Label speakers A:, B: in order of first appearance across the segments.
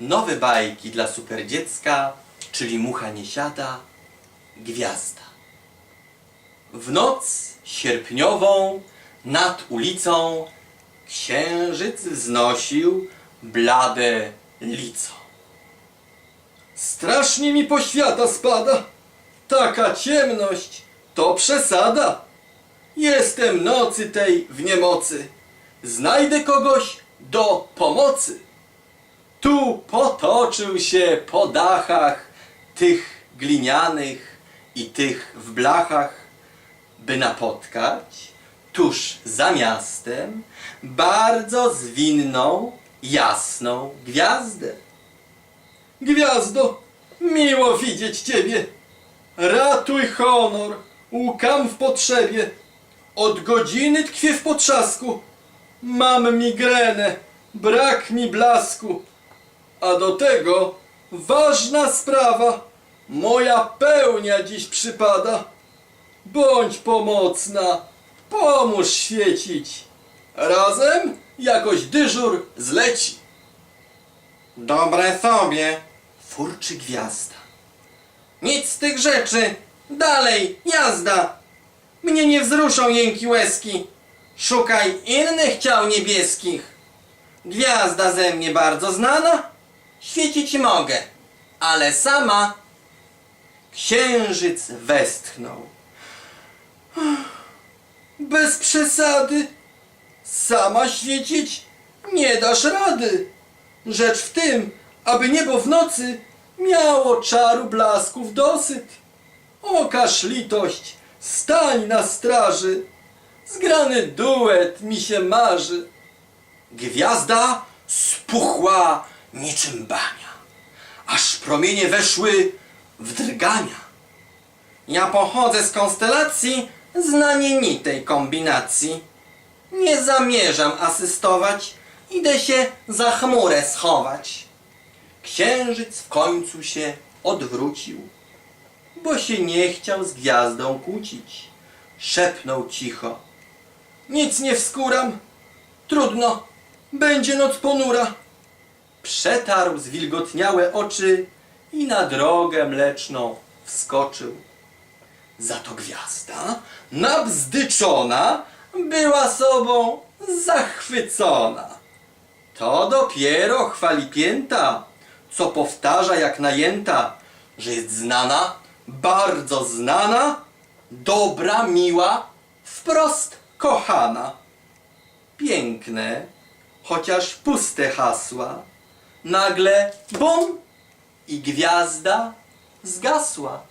A: Nowe bajki dla super dziecka, czyli mucha nie siada, gwiazda. W noc sierpniową nad ulicą księżyc wznosił blade lico.
B: Strasznie mi poświata spada. Taka ciemność to przesada. Jestem nocy tej w niemocy. Znajdę kogoś do pomocy. Tu potoczył się po dachach tych glinianych i tych w blachach, by napotkać tuż za miastem bardzo zwinną, jasną gwiazdę. Gwiazdo, miło widzieć Ciebie. Ratuj honor, łkam w potrzebie. Od godziny tkwię w potrzasku. Mam migrenę, brak mi blasku. A do tego ważna sprawa. Moja pełnia dziś przypada. Bądź pomocna, pomóż świecić. Razem jakoś dyżur zleci.
C: Dobre sobie.
A: Furczy gwiazda.
C: Nic z tych rzeczy. Dalej, jazda. Mnie nie wzruszą jęki łezki. Szukaj innych ciał niebieskich. Gwiazda ze mnie bardzo znana. Świecić mogę, ale sama
A: Księżyc westchnął.
B: Bez przesady. Sama świecić nie dasz rady. Rzecz w tym, aby niebo w nocy miało czaru blasków dosyt. Okaż litość, stań na straży. Zgrany duet mi się marzy.
A: Gwiazda spuchła niczym bania, aż promienie weszły w drgania.
C: Ja pochodzę z konstelacji znamienitej kombinacji. Nie zamierzam asystować, idę się za chmurę schować.
A: Księżyc w końcu się odwrócił, bo się nie chciał z gwiazdą kłócić. Szepnął cicho.
B: Nic nie wskuram. Trudno, będzie noc ponura.
A: Przetarł zwilgotniałe oczy i na drogę mleczną wskoczył. Za to gwiazda, nabzdyczona, była sobą zachwycona. To dopiero chwali pięta, co powtarza jak najęta, że jest znana, bardzo znana, dobra, miła, wprost kochana. Piękne, chociaż puste hasła, nagle bum i gwiazda zgasła.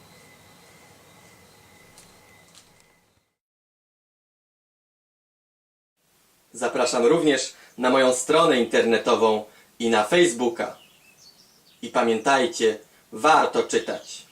A: Zapraszam również na moją stronę internetową i na Facebooka. I pamiętajcie, warto czytać.